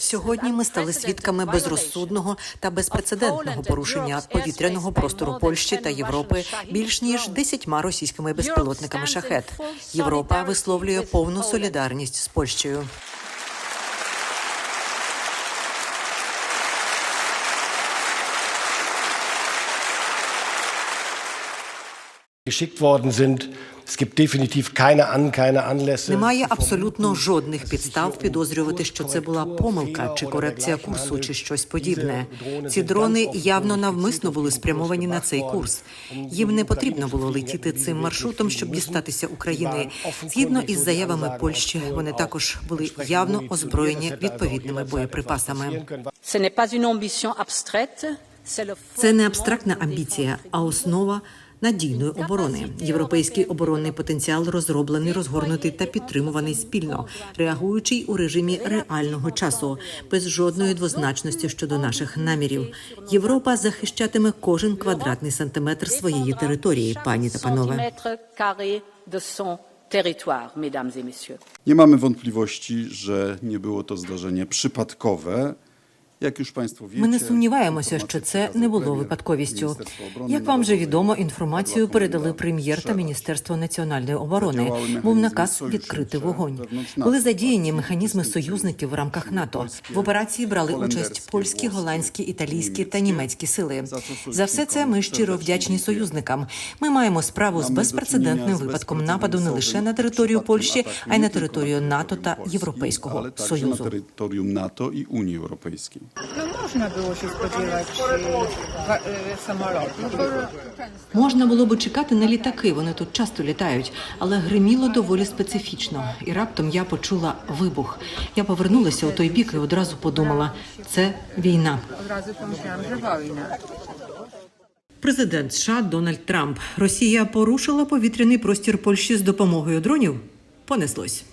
Сьогодні ми стали свідками безрозсудного та безпрецедентного порушення повітряного простору Польщі та Європи більш ніж десятьма російськими безпілотниками шахет. Європа висловлює повну солідарність з Польщею. Geschickt worden sind. Es gibt definitiv keine, An keine Anlässe. Немає абсолютно жодних підстав підозрювати, що це була помилка чи корекція курсу, чи щось подібне. Ці дрони явно навмисно були спрямовані на цей курс. Їм не потрібно було летіти цим маршрутом, щоб дістатися України. Згідно із заявами Польщі, вони також були явно озброєні відповідними боєприпасами. Це не абстрактна амбіція, а основа надійної оборони. Європейський оборонний потенціал розроблений, розгорнутий та підтримуваний спільно, реагуючий у режимі реального часу, без жодної двозначності щодо наших намірів. Європа захищатиме кожен квадратний сантиметр своєї території, пані та панове. Nie mamy wątpliwości, że nie było to zdarzenie przypadkowe. Jak już Państwo wiecie, Ми не сумніваємося, що це не було випадковістю. Як вам вже відомо, інформацію передали прем'єр та міністерство національної оборони. Був наказ відкрити вогонь. Були задіяні механізми союзників в рамках НАТО. В операції брали участь польські, голландські, італійські та німецькі сили. За все це ми щиро вдячні союзникам. Ми маємо справу з безпрецедентним випадком нападу не лише на територію Польщі, а й на територію НАТО та Європейського союзу. terytorium NATO i Unii Europejskiej. No można było się spodziewać wa- samolotu. Можна було би чекати на літаки, вони тут часто літають, але гриміло доволі специфічно. І раптом я почула вибух. Я повернулася у той бік і одразу подумала: це війна. Razu pomyślałam, że wojna. Президент США Дональд Трамп. Росія порушила повітряний простір Польщі з допомогою дронів. Понеслось.